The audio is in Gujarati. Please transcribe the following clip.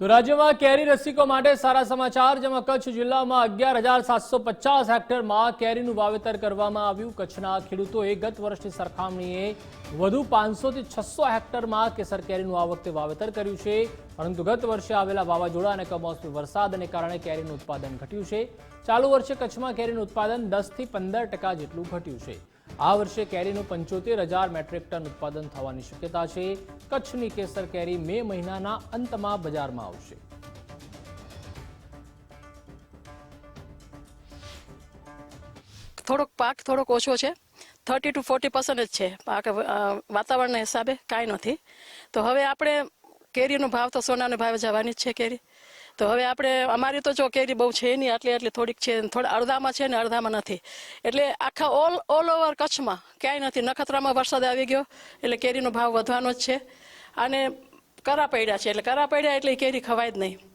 તો રાજ્યમાં કેરી રસિકો માટે સારા સમાચાર, જેમાં કચ્છ જિલ્લામાં અગિયાર હજાર સાતસો પચાસ હેક્ટરમાં કેરીનું વાવેતર કરવામાં આવ્યું. કચ્છના ખેડૂતોએ ગત વર્ષની સરખામણીએ વધુ પાંચસોથી છસો હેક્ટરમાં કેસર કેરીનું આ વખતે વાવેતર કર્યું છે. પરંતુ ગત વર્ષે આવેલા વાવાઝોડા અને કમોસમી વરસાદને કારણે કેરીનું ઉત્પાદન ઘટ્યું છે. ચાલુ વર્ષે કચ્છમાં કેરીનું ઉત્પાદન દસથી પંદર ટકા જેટલું ઘટ્યું છે. આ વર્ષે કેરીનું પંચોતેર હજાર મેટ્રિક ટન ઉત્પાદન થવાની શક્યતા છે. કચ્છની કેસર કેરી મે મહિનાના અંતમાં બજારમાં આવશે. થોડોક પાક થોડોક ઓછો છે. થર્ટી ટુ ફોર્ટી પર્સન્ટ જ છે. પાક વાતાવરણના હિસાબે કાંઈ નથી. તો હવે આપણે કેરીનો ભાવ તો સોનાનો ભાવ જવાની જ છે કેરી. તો હવે આપણે, અમારી તો જો કેરી બહુ છે નહીં, આટલી આટલી થોડીક છે, થોડા અડધામાં છે ને અડધામાં નથી. એટલે આખા ઓલ ઓલ ઓવર કચ્છમાં ક્યાંય નથી. નખત્રામાં વરસાદ આવી ગયો, એટલે કેરીનો ભાવ વધવાનો જ છે. અને કરા પડ્યા છે, એટલે કરા પડ્યા એટલે કેરી ખવાય જ નહીં.